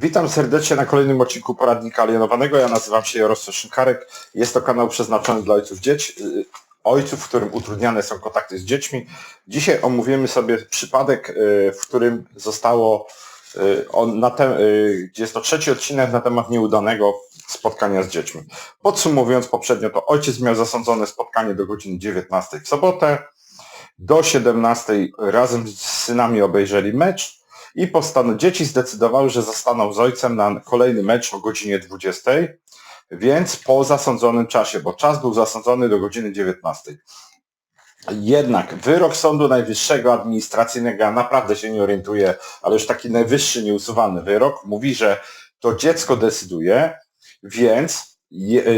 Witam serdecznie na kolejnym odcinku Poradnika Alienowanego. Ja nazywam się Jarosław Szynkarek. Jest to kanał przeznaczony dla ojców dzieci, y, ojców, w którym utrudniane są kontakty z dziećmi. Dzisiaj omówimy sobie przypadek, y, w którym zostało y, on na te, gdzie jest to trzeci odcinek na temat nieudanego spotkania z dziećmi. Podsumowując poprzednio, to ojciec miał zasądzone spotkanie do godziny 19 w sobotę. Do 17 razem z synami obejrzeli mecz i postanow- dzieci zdecydowały, że zostaną z ojcem na kolejny mecz o godzinie 20, więc po zasądzonym czasie, bo czas był zasądzony do godziny 19. Jednak wyrok Sądu Najwyższego Administracyjnego, ja naprawdę się nie orientuję, ale już taki najwyższy nieusuwalny wyrok, mówi, że to dziecko decyduje, więc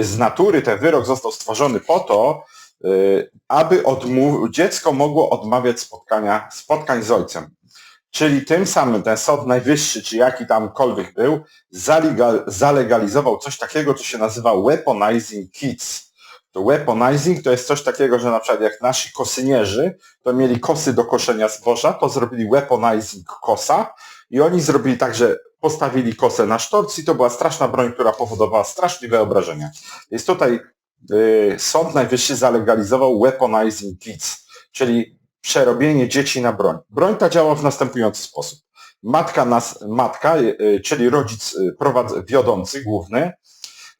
z natury ten wyrok został stworzony po to, y, aby dziecko mogło odmawiać spotkania, spotkań z ojcem. Czyli tym samym ten Sąd Najwyższy, czy jaki tamkolwiek był, zalegal, zalegalizował coś takiego, co się nazywa weaponizing kids. To weaponizing to jest coś takiego, że na przykład jak nasi kosynierzy, to mieli kosy do koszenia zboża, to zrobili weaponizing kosa i oni zrobili tak, że postawili kosę na sztorc i to była straszna broń, która powodowała straszliwe obrażenia. Więc tutaj y, Sąd Najwyższy zalegalizował weaponizing kids, czyli przerobienie dzieci na broń. Broń ta działa w następujący sposób. Matka, nas, matka y, czyli rodzic y, prowadz, wiodący, główny,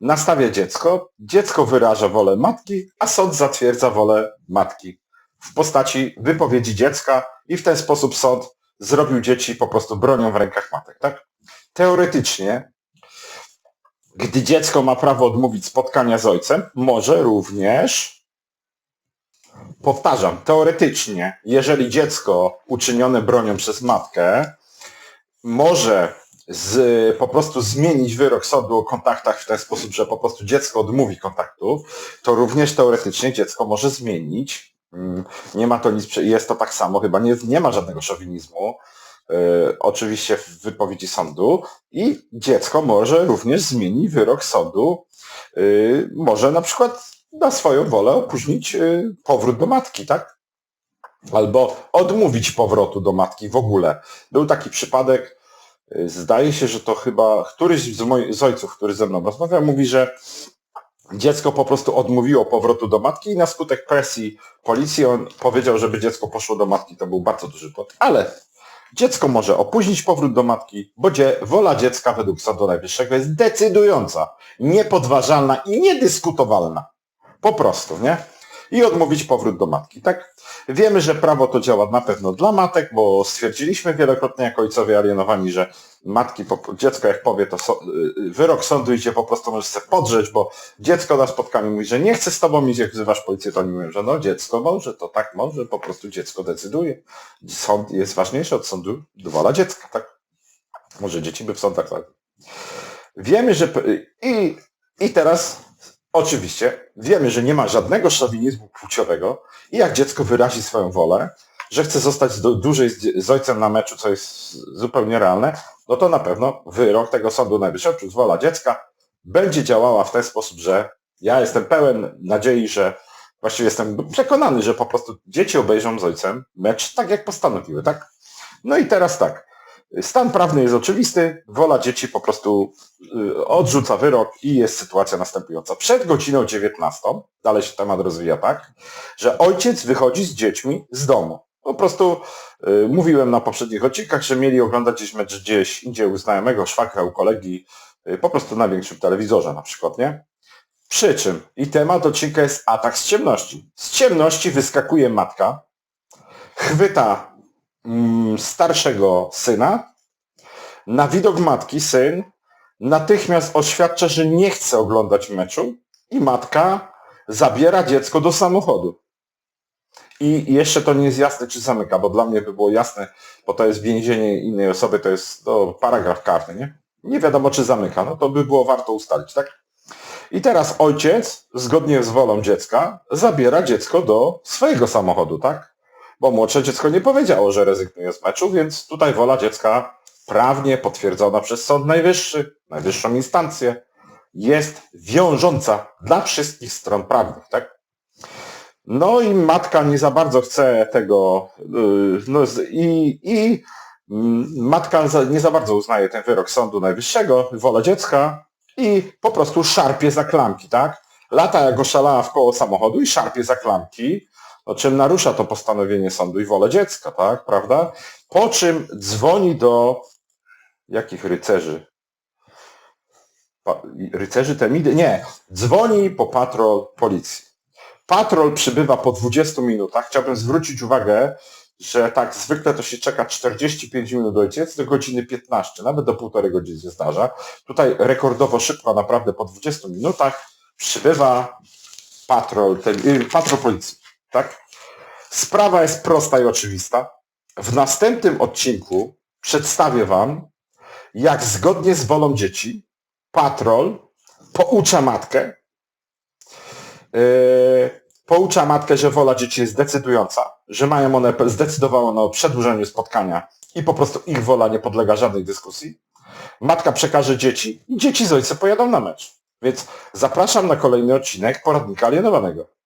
nastawia dziecko, dziecko wyraża wolę matki, a sąd zatwierdza wolę matki w postaci wypowiedzi dziecka i w ten sposób sąd zrobił dzieci po prostu bronią w rękach matek. Tak? Teoretycznie, gdy dziecko ma prawo odmówić spotkania z ojcem, może również Powtarzam, teoretycznie, jeżeli dziecko uczynione bronią przez matkę może z, po prostu zmienić wyrok sądu o kontaktach w ten sposób, że po prostu dziecko odmówi kontaktów, to również teoretycznie dziecko może zmienić. mm, Nie ma to nic, jest to tak samo, chyba nie, nie ma żadnego szowinizmu, y, oczywiście w wypowiedzi sądu i dziecko może również zmienić wyrok sądu, y, może na przykład na swoją wolę opóźnić y, powrót do matki, tak? Albo odmówić powrotu do matki w ogóle. Był taki przypadek, y, zdaje się, że to chyba któryś z, moich, z ojców, który ze mną rozmawiał, mówi, że dziecko po prostu odmówiło powrotu do matki i na skutek presji policji on powiedział, żeby dziecko poszło do matki. To był bardzo duży błąd. Ale dziecko może opóźnić powrót do matki, bo dzie- wola dziecka według Sądu Najwyższego jest decydująca, niepodważalna i niedyskutowalna. Po prostu, nie? I odmówić powrót do matki, tak? Wiemy, że prawo to działa na pewno dla matek, bo stwierdziliśmy wielokrotnie jako ojcowie alienowani, że matki, dziecko jak powie, to so, y, wyrok sądu idzie po prostu, możesz sobie podrzeć, bo dziecko na spotkaniu mówi, że nie chce z tobą iść, jak wzywasz policję, to oni mówią, że no dziecko może, to tak może, po prostu dziecko decyduje. Sąd jest ważniejszy od sądu, wola dziecka, tak? Może dzieci by w sądach tak. Wiemy, że i, i teraz Oczywiście, wiemy, że nie ma żadnego szowinizmu płciowego i jak dziecko wyrazi swoją wolę, że chce zostać dłużej z, ojcem na meczu, co jest zupełnie realne, no to na pewno wyrok tego Sądu Najwyższego, wola dziecka, będzie działała w ten sposób, że ja jestem pełen nadziei, że właściwie jestem przekonany, że po prostu dzieci obejrzą z ojcem mecz tak, jak postanowiły, tak? No i teraz tak. Stan prawny jest oczywisty, wola dzieci po prostu y, odrzuca wyrok i jest sytuacja następująca. Przed godziną 19, dalej się temat rozwija tak, że ojciec wychodzi z dziećmi z domu. Po prostu y, mówiłem na poprzednich odcinkach, że mieli oglądać gdzieś mecz gdzieś indziej u znajomego, szwagra, u kolegi, y, po prostu na większym telewizorze na przykład, nie? Przy czym i temat odcinka jest atak z ciemności. Z ciemności wyskakuje matka, chwyta starszego syna. Na widok matki syn natychmiast oświadcza, że nie chce oglądać meczu i matka zabiera dziecko do samochodu. I jeszcze to nie jest jasne, czy zamyka, bo dla mnie by było jasne, bo to jest więzienie innej osoby, to jest to paragraf karny, nie? Nie wiadomo, czy zamyka, no to by było warto ustalić, tak? I teraz ojciec, zgodnie z wolą dziecka, zabiera dziecko do swojego samochodu, tak? Bo młodsze dziecko nie powiedziało, że rezygnuje z meczu, więc tutaj wola dziecka prawnie potwierdzona przez Sąd Najwyższy, najwyższą instancję, jest wiążąca dla wszystkich stron prawnych, tak? No i matka nie za bardzo chce tego, yy, no i, i Mm, Matka nie za bardzo uznaje ten wyrok Sądu Najwyższego, wolę dziecka i po prostu szarpie za klamki, tak? Lata jak oszalała w koło samochodu i szarpie za klamki, o czym narusza to postanowienie sądu i wolę dziecka, tak? Prawda? Po czym dzwoni do jakich rycerzy? Pa- rycerzy Temidy? Nie. Dzwoni po patrol policji. Patrol przybywa po 20 minutach. Chciałbym zwrócić uwagę, że tak zwykle to się czeka 45 minut ojciec, do godziny 15, nawet do półtorej godziny się zdarza. Tutaj rekordowo szybko, naprawdę po 20 minutach przybywa patrol, ten, y, patrol policji. Tak? Sprawa jest prosta i oczywista. W następnym odcinku przedstawię Wam, jak zgodnie z wolą dzieci patrol poucza matkę, yy, poucza matkę, że wola dzieci jest decydująca, że mają one zdecydowały one o przedłużeniu spotkania i po prostu ich wola nie podlega żadnej dyskusji. Matka przekaże dzieci i dzieci z ojcem pojadą na mecz. Więc zapraszam na kolejny odcinek poradnika alienowanego.